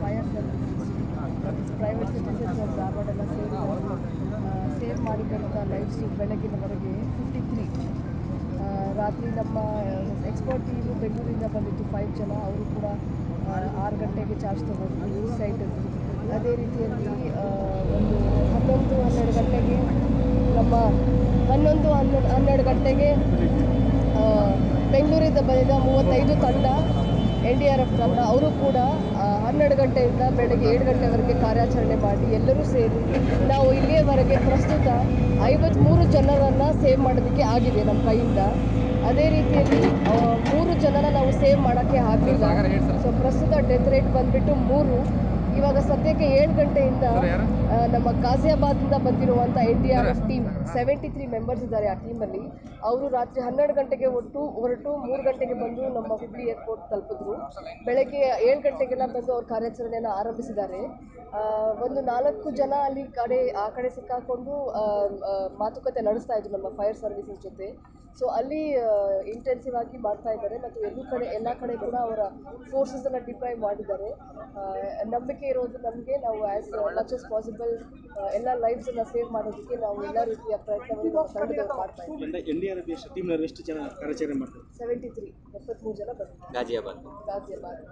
Fire services private citizens Dharwad save ಸೇರಿ save ಮಾಡಿದಂಥ lifes ಬೆಳಗಿನವರೆಗೆ fifty three ರಾತ್ರಿ ನಮ್ಮ ಎಕ್ಸ್ಪರ್ಟ್ ಟೀಮು ಬೆಂಗಳೂರಿಂದ ಬಂದಿತ್ತು ಫೈವ್ ಜನ ಅವರು ಕೂಡ ಆರು ಗಂಟೆಗೆ ಚಾರ್ಜ್ ತೊಗೊಂಡ್ರು ಈ ಸೈಟಲ್ಲಿ ಅದೇ ರೀತಿಯಲ್ಲಿ ಒಂದು ಹನ್ನೊಂದು ಹನ್ನೆರಡು ಗಂಟೆಗೆ ನಮ್ಮ ಹನ್ನೊಂದು ಹನ್ನೊಂದು ಹನ್ನೆರಡು ಗಂಟೆಗೆ ಬೆಂಗಳೂರಿಂದ ಬಂದಿದ್ದ ಮೂವತ್ತೈದು ತಂಡ ಎನ್ ಡಿ ಆರ್ ಎಫ್ ತಂಡ ಅವರು ಕೂಡ ಹನ್ನೆರಡು ಗಂಟೆಯಿಂದ ಬೆಳಗ್ಗೆ ಏಳು ಗಂಟೆವರೆಗೆ ಕಾರ್ಯಾಚರಣೆ ಮಾಡಿ ಎಲ್ಲರೂ ಸೇರಿ ನಾವು ಇಲ್ಲಿಯವರೆಗೆ ಪ್ರಸ್ತುತ ಐವತ್ತ್ಮೂರು ಜನರನ್ನು ಸೇವ್ ಮಾಡೋದಕ್ಕೆ ಆಗಿದೆ ನಮ್ಮ ಕೈಯಿಂದ. ಅದೇ ರೀತಿಯಲ್ಲಿ ಮೂರು ಜನನ ನಾವು ಸೇವ್ ಮಾಡೋಕ್ಕೆ ಆಗಲಿಲ್ಲ. ಸೊ ಪ್ರಸ್ತುತ ಡೆತ್ ರೇಟ್ ಬಂದುಬಿಟ್ಟು ಮೂರು. ಇವಾಗ ಸದ್ಯಕ್ಕೆ ಏಳು ಗಂಟೆಯಿಂದ ನಮ್ಮ ಗಾಜಿಯಾಬಾದಿಂದ ಬಂದಿರುವಂಥ N D R F team seventy three members ಇದ್ದಾರೆ ಆ ಟೀಮಲ್ಲಿ ಅವರು ರಾತ್ರಿ ಹನ್ನೆರಡು ಗಂಟೆಗೆ ಒಟ್ಟು ಹೊರಟು ಮೂರು ಗಂಟೆಗೆ ಬಂದು ನಮ್ಮ ಹುಬ್ಬಳ್ಳಿ ಏರ್ಪೋರ್ಟ್ ತಲುಪಿದ್ರು. ಬೆಳಗ್ಗೆ ಏಳು ಗಂಟೆಗೆಲ್ಲ ಬಂದು ಅವ್ರ ಕಾರ್ಯಾಚರಣೆಯನ್ನು ಆರಂಭಿಸಿದ್ದಾರೆ. ಒಂದು ನಾಲ್ಕು ಜನ ಅಲ್ಲಿ ಕಡೆ, ಆ ಕಡೆ ಸಿಕ್ಕಾಕೊಂಡು ಮಾತುಕತೆ ನಡೆಸ್ತಾ ಇದ್ರು ನಮ್ಮ ಫೈರ್ ಸರ್ವಿಸಸ್ ಜೊತೆ. ಸೊ ಅಲ್ಲಿ ಇಂಟೆನ್ಸಿವ್ ಆಗಿ ಮಾಡ್ತಾ ಇದ್ದಾರೆ ಮತ್ತು ಎಲ್ಲೂ ಕಡೆ, ಎಲ್ಲ ಕಡೆ ಕೂಡ ಅವರ ಫೋರ್ಸಸನ್ನು ಡಿಪ್ಲಾಯ್ ಮಾಡಿದ್ದಾರೆ. ನಂಬಿಕೆ ಇರೋದು ನಮಗೆ. ನಾವು ಆ್ಯಸ್ ಮಚ್ ಆಸ್ ಪಾಸಿಬಲ್ ಎಲ್ಲ ಲೈಫ್ಸನ್ನು ಸೇವ್ ಮಾಡೋದಕ್ಕೆ ನಾವು ಎಲ್ಲ ರೀತಿಯ ಪ್ರಯತ್ನವನ್ನು ನಾವು ತಂಡದವರು ಮಾಡ್ತಾ ಇದ್ದೀವಿ. ಅಂದ್ರೆ ಎನ್ ಡಿ ಆರ್ ಎಫ್ ಎಷ್ಟು ಎಷ್ಟು ಜನ ಕಾರ್ಯಾಚರಣೆ ಮಾಡ್ತಾರೆ? ಸೆವೆಂಟಿ ತ್ರೀ ಎಪ್ಪತ್ತ್ಮೂರು ಜನ ಬಂದಿದ್ದಾರೆ. ಗಾಜಿಯಾಬಾದ್ ಗಾಜಿಯಾಬಾದ್